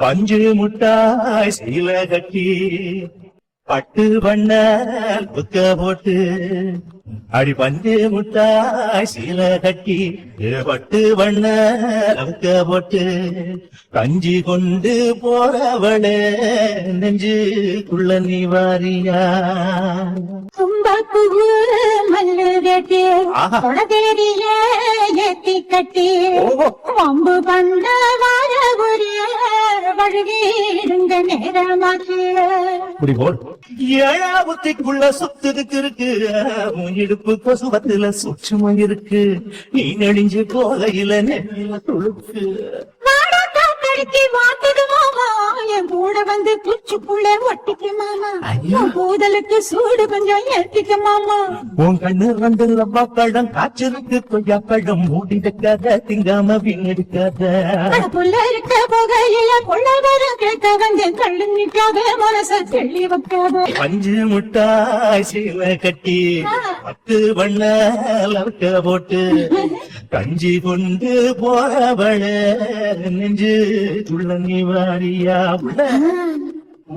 பஞ்சு முட்டாய் சீல கட்டி பட்டு பண்ண புக்க போட்டு அடி பஞ்சு முட்டாய் சீல கட்டி பட்டு பண்ண புக்க போட்டு கஞ்சி கொண்டு போறவளே நெஞ்சுக்குள்ள நீ வாரியா தும்பப்பூவு மல்லு வெட்டி ஆஹா. கொடதேரியில ஏத்தி கட்டி. வம்பு பண்ண வழுவிடுங்க நேரமாச்சு ஏழாவத்திக்குள்ள இருக்கு இடுப்பு கொசுவத்துல சூட்சமும் இருக்கு. நீ நெளிஞ்சு போகையில நெல்லில துளுக்கு. வந்து குச்சிக்குள்ள ஒட்டிக்கு மாமா. கூதலுக்கு சூடு கொஞ்சம் ஏத்திக்க மாமா. உன் கண்ணு ரெண்டு ரப்பா பழம் காய்ச்சிருக்கு கொய்யா பழம் மூடி வைக்காத திங்காம வீணெடுக்காத புள்ள இருக்க போகையில புள்ள வர கேட்க வந்து கள்ளு நிக்காத மனச தெள்ளி வைக்காத. பஞ்சு முட்டாய் சீல கட்டி பத்து வண்ண போட்டு கஞ்சி கொண்டு போறவள நெஞ்சு துள்ள நீ வாரியா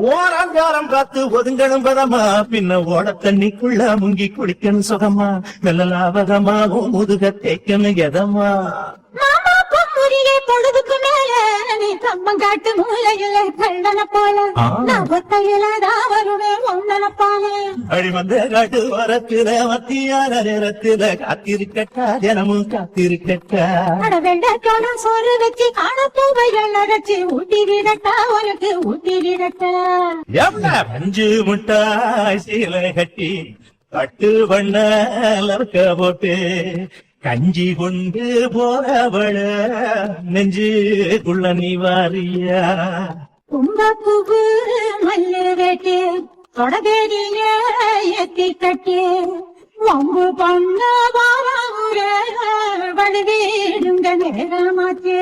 ஓராங்காரம் பார்த்து ஒதுங்கணும் பதமா பின்ன ஓட தண்ணிக்குள்ள முங்கி குளிக்கணும் சுகமா மெல்லலாவதமா உன் முதுக தேய்க்கணும் எதமா. பொழுதுக்கு கம்பங்காட்டு மூலையில கள்ளன போல. நான் ஒத்தையில தான் வருவேன் ஒன்னன போல. அடி வந்த காட்டு வரத்துல மத்தியான நேரத்துல காத்திருக்கட்டா தினமும் காத்திருக்கட்டா. அட வெள்ளக்கான சோறு வச்சு காண பூவைகள் அரைச்சு ஊட்டி விடட்டா உனக்கு ஊட்டி விடட்டா எவ்வள பஞ்சு முட்டாய் சீலை கட்டி பட்டு லவக்க போட்டு கஞ்சி கொண்டு போறவள நெஞ்சுக்குள்ள நீ வாரியா. கும்பப்பூவு மல்லு வெட்டி தொடவேரியில ஏத்தி கட்டி வம்பு பண்ண வார வழுவிடுங்க நேரமாச்சு.